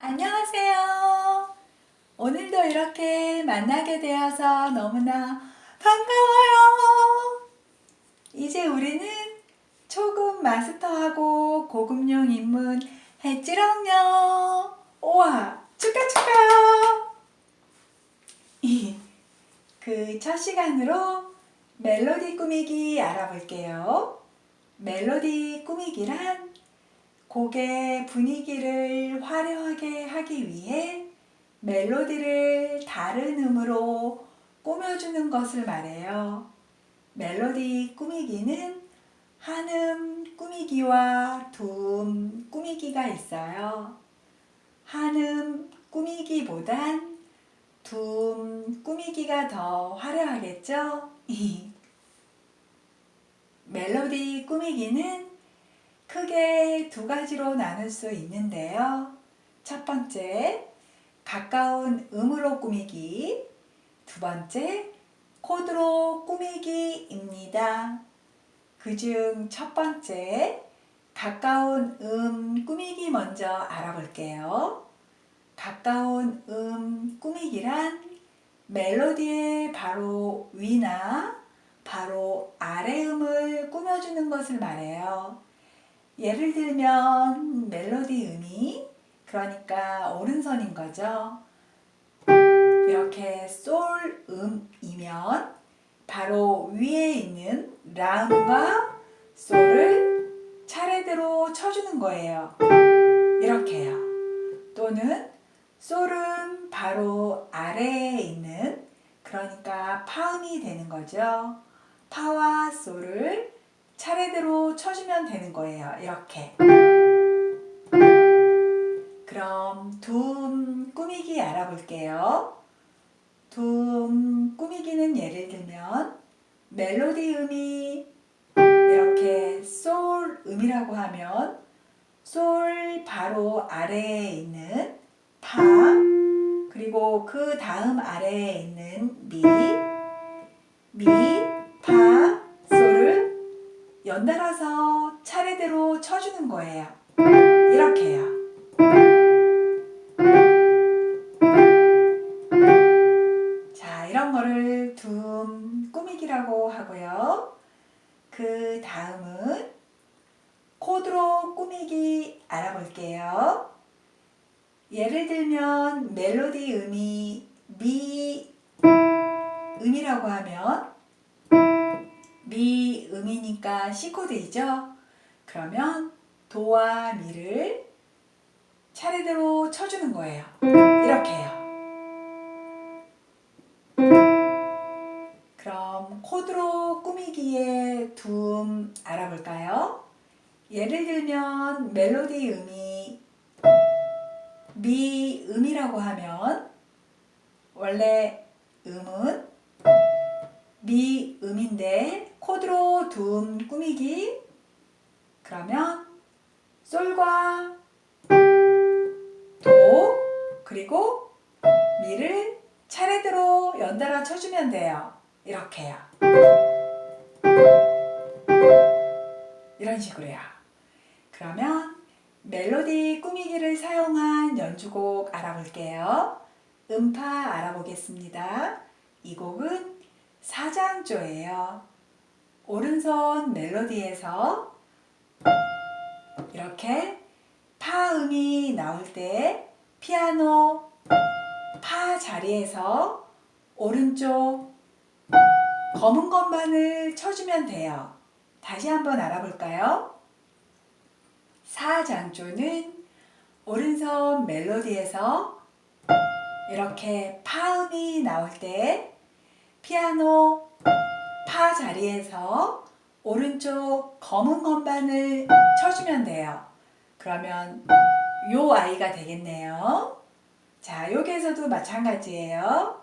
안녕하세요. 오늘도 이렇게 만나게 되어서 너무나 반가워요. 이제 우리는 초급 마스터하고 고급용 입문 해지랑요. 우와, 축하 축하. 그 첫 시간으로 멜로디 꾸미기 알아볼게요. 멜로디 꾸미기란 곡의 분위기를 화려하게 하기 위해 멜로디를 다른 음으로 꾸며주는 것을 말해요. 멜로디 꾸미기는 한음 꾸미기와 두음 꾸미기가 있어요. 한음 꾸미기보단 두음 꾸미기가 더 화려하겠죠? 멜로디 꾸미기는 크게 두 가지로 나눌 수 있는데요. 첫 번째, 가까운 음으로 꾸미기. 두 번째, 코드로 꾸미기입니다. 그중 첫 번째, 가까운 음 꾸미기 먼저 알아볼게요. 가까운 음 꾸미기란 멜로디의 바로 위나 바로 아래 음을 꾸며주는 것을 말해요. 예를 들면 멜로디 음이 그러니까 오른손인 거죠. 이렇게 솔 음이면 바로 위에 있는 라음과 솔을 차례대로 쳐주는 거예요. 이렇게요. 또는 솔은 바로 아래에 있는 그러니까 파음이 되는 거죠. 파와 솔을 차례대로 쳐주면 되는 거예요. 이렇게. 그럼 둠 꾸미기 알아볼게요. 둠 꾸미기는 예를 들면 멜로디 음이 이렇게 솔 음이라고 하면 솔 바로 아래에 있는 파 그리고 그 다음 아래에 있는 미, 미, 연달아서 차례대로 쳐주는 거예요. 이렇게요. 자, 이런 거를 둠 꾸미기라고 하고요. 그 다음은 코드로 꾸미기 알아볼게요. 예를 들면 멜로디 음이 미 음이라고 하면 미 음이니까 C 코드이죠. 그러면 도와 미를 차례대로 쳐주는 거예요. 이렇게요. 그럼 코드로 꾸미기의 둠 알아볼까요? 예를 들면 멜로디 음이 미 음이라고 하면 원래 음은 미 음인데 코드로 둠 꾸미기 그러면 솔과 도 그리고 미를 차례대로 연달아 쳐주면 돼요. 이렇게요. 이런 식으로요. 그러면 멜로디 꾸미기를 사용한 연주곡 알아볼게요. 음파 알아보겠습니다. 이 곡은 사장조예요. 오른손 멜로디에서 이렇게 파음이 나올 때 피아노 파 자리에서 오른쪽 검은 것만을 쳐주면 돼요. 다시 한번 알아볼까요? 사장조는 오른손 멜로디에서 이렇게 파음이 나올 때 피아노 파 자리에서 오른쪽 검은 건반을 쳐주면 돼요. 그러면 요 아이가 되겠네요. 자, 여기에서도 마찬가지예요.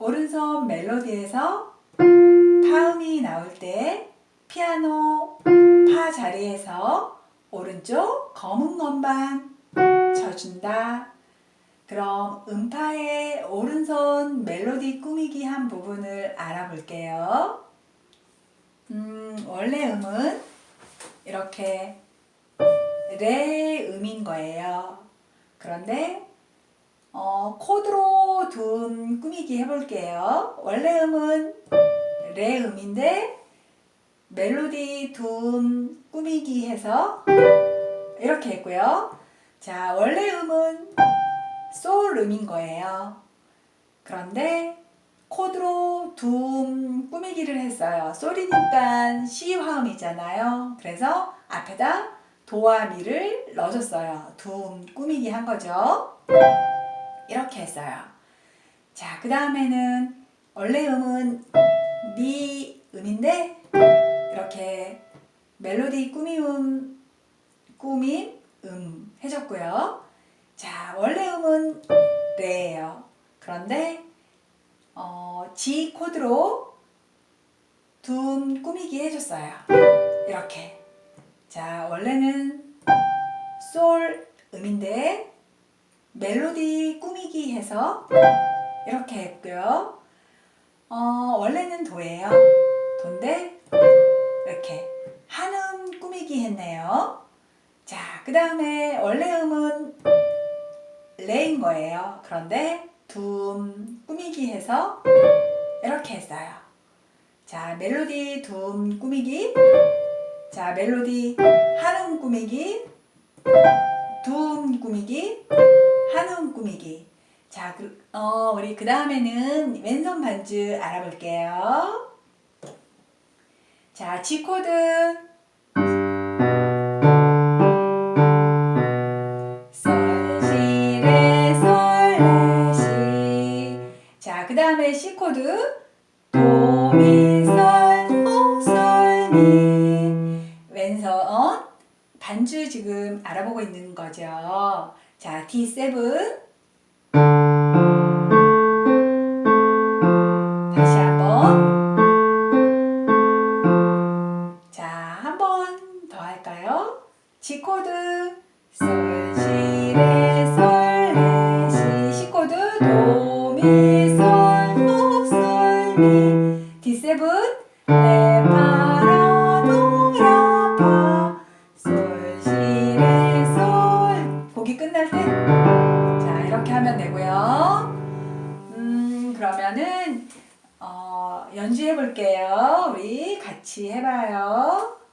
오른손 멜로디에서 파음이 나올 때 피아노 파 자리에서 오른쪽 검은 건반 쳐준다. 그럼 음파의 오른손 멜로디 꾸미기 한 부분을 알아볼게요. 음, 원래 음은 이렇게 레 음인 거예요. 그런데 어, 코드로 둔 꾸미기 해볼게요. 원래 음은 레 음인데 멜로디 둔 꾸미기 해서 이렇게 했고요. 자, 원래 음은 솔 음인 거예요. 그런데 코드로 둠 꾸미기를 했어요. 솔이니까 C 화음이잖아요. 그래서 앞에다 도와 미를 넣어줬어요. 둠 꾸미기 한 거죠. 이렇게 했어요. 자, 그 다음에는 원래 음은 미 음인데 이렇게 멜로디 꾸미음 꾸밈 음 해줬고요. 자, 원래 음은 레예요. 그런데 어, G 코드로 둠 꾸미기 해줬어요. 이렇게. 자, 원래는 솔 음인데 멜로디 꾸미기 해서 이렇게 했고요. 어, 원래는 도예요. 도인데 이렇게 한음 꾸미기 했네요. 자, 그 다음에 원래 음은 레인 거예요. 그런데 둠 꾸미기 해서 이렇게 했어요. 자, 멜로디 둠 꾸미기. 자, 멜로디 한음 꾸미기. 둠 꾸미기. 한음 꾸미기. 자, 그, 어, 우리 그 다음에는 왼손 반주 알아볼게요. 자, G 코드. 자, 그 다음에 C 코드. 도, 미, 솔, 도, 솔, 미. 왼손 반주 지금 알아보고 있는 거죠. 자, D7. 다시 한번. 자, 한 번 더 할까요? G 코드 솔, 시, 레, 해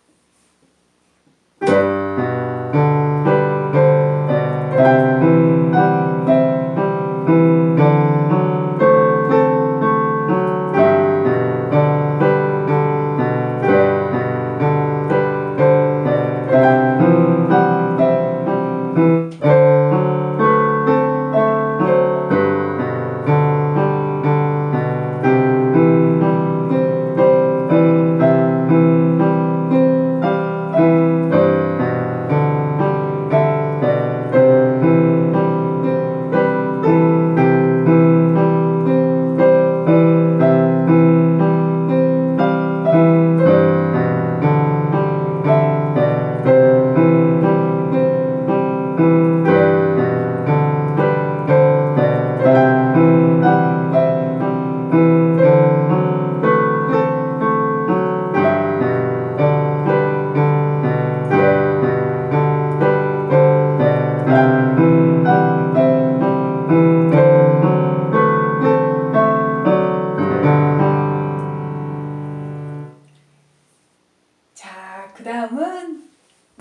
다음은,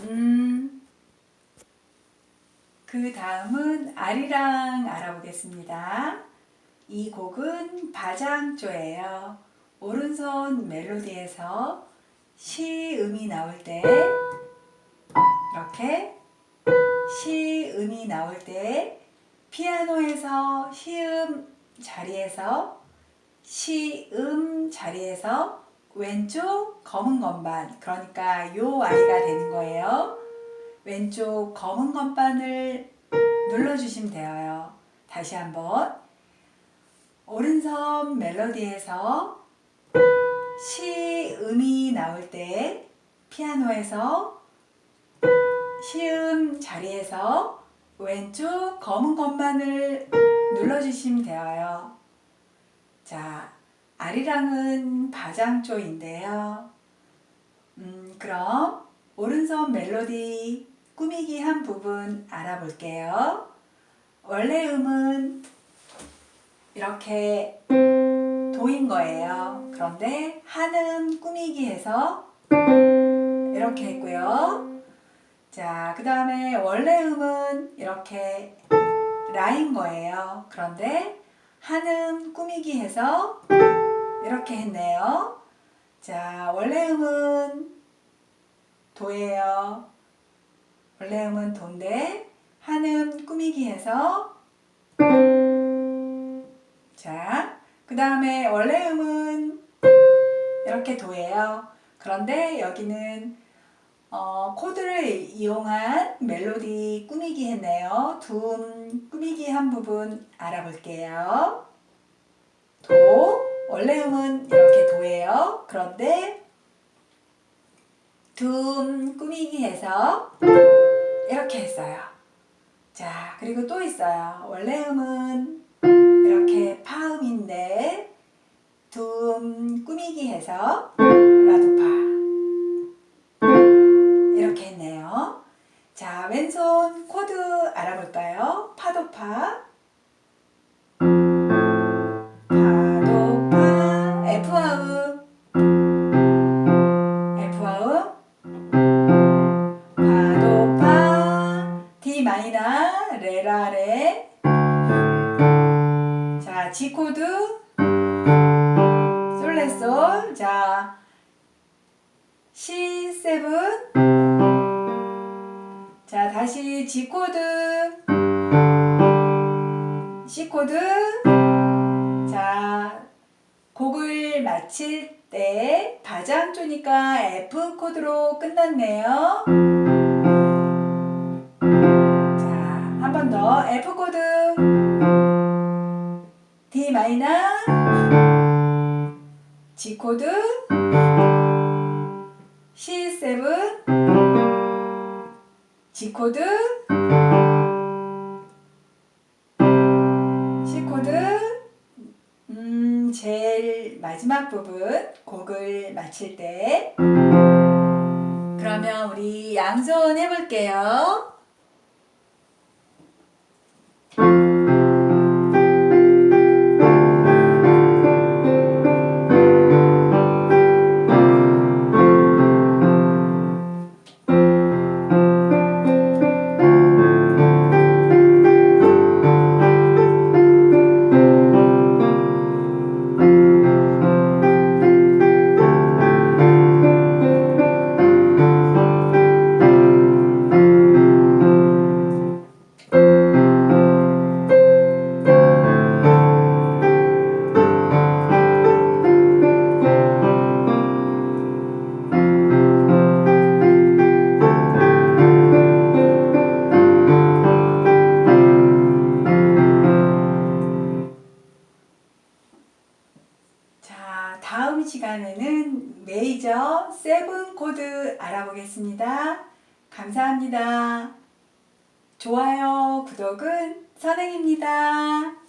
음, 그 다음은 아리랑 알아보겠습니다. 이 곡은 바장조예요. 오른손 멜로디에서 시음이 나올 때, 이렇게 시음이 나올 때, 피아노에서 시음 자리에서 시음 자리에서 왼쪽 검은 건반 그러니까 요 아이가 되는 거예요. 왼쪽 검은 건반을 눌러주시면 돼요. 다시 한번 오른손 멜로디에서 시음이 나올 때 피아노에서 시음 자리에서 왼쪽 검은 건반을 눌러주시면 돼요. 자, 아리랑은 바장조인데요. 음, 그럼 오른손 멜로디 꾸미기 한 부분 알아볼게요. 원래 음은 이렇게 도인 거예요. 그런데 한음 꾸미기 해서 이렇게 했고요. 자, 그 다음에 원래 음은 이렇게 라인 거예요. 그런데 한음 꾸미기 해서 이렇게 했네요. 자, 원래 음은 도예요. 원래 음은 도인데 한음 꾸미기 해서 자, 그 다음에 원래 음은 이렇게 도예요. 그런데 여기는 어, 코드를 이용한 멜로디 꾸미기 했네요. 둠 꾸미기 한 부분 알아볼게요. 도, 원래 음은 이렇게 도예요. 그런데 둠 꾸미기 해서 이렇게 했어요. 자, 그리고 또 있어요. 원래 음은 이렇게 파음인데 둠 꾸미기 해서 라도파 이렇게 했네요. 자, 왼손 코드 알아볼까요? 파도파 마이너 레라레. 자 G 코드. 솔레솔. 자 C7 자 다시 G 코드. C 코드. 자 곡을 마칠 때 가장 쪼니까 F 코드로 끝났네요. 더 F 코드. D 마이너 G 코드. C7 G 코드. C 코드. 음, 제일 마지막 부분 곡을 마칠 때. 그러면 우리 양손 해볼게요. 자, 보겠습니다. 감사합니다. 좋아요, 구독은 선행입니다.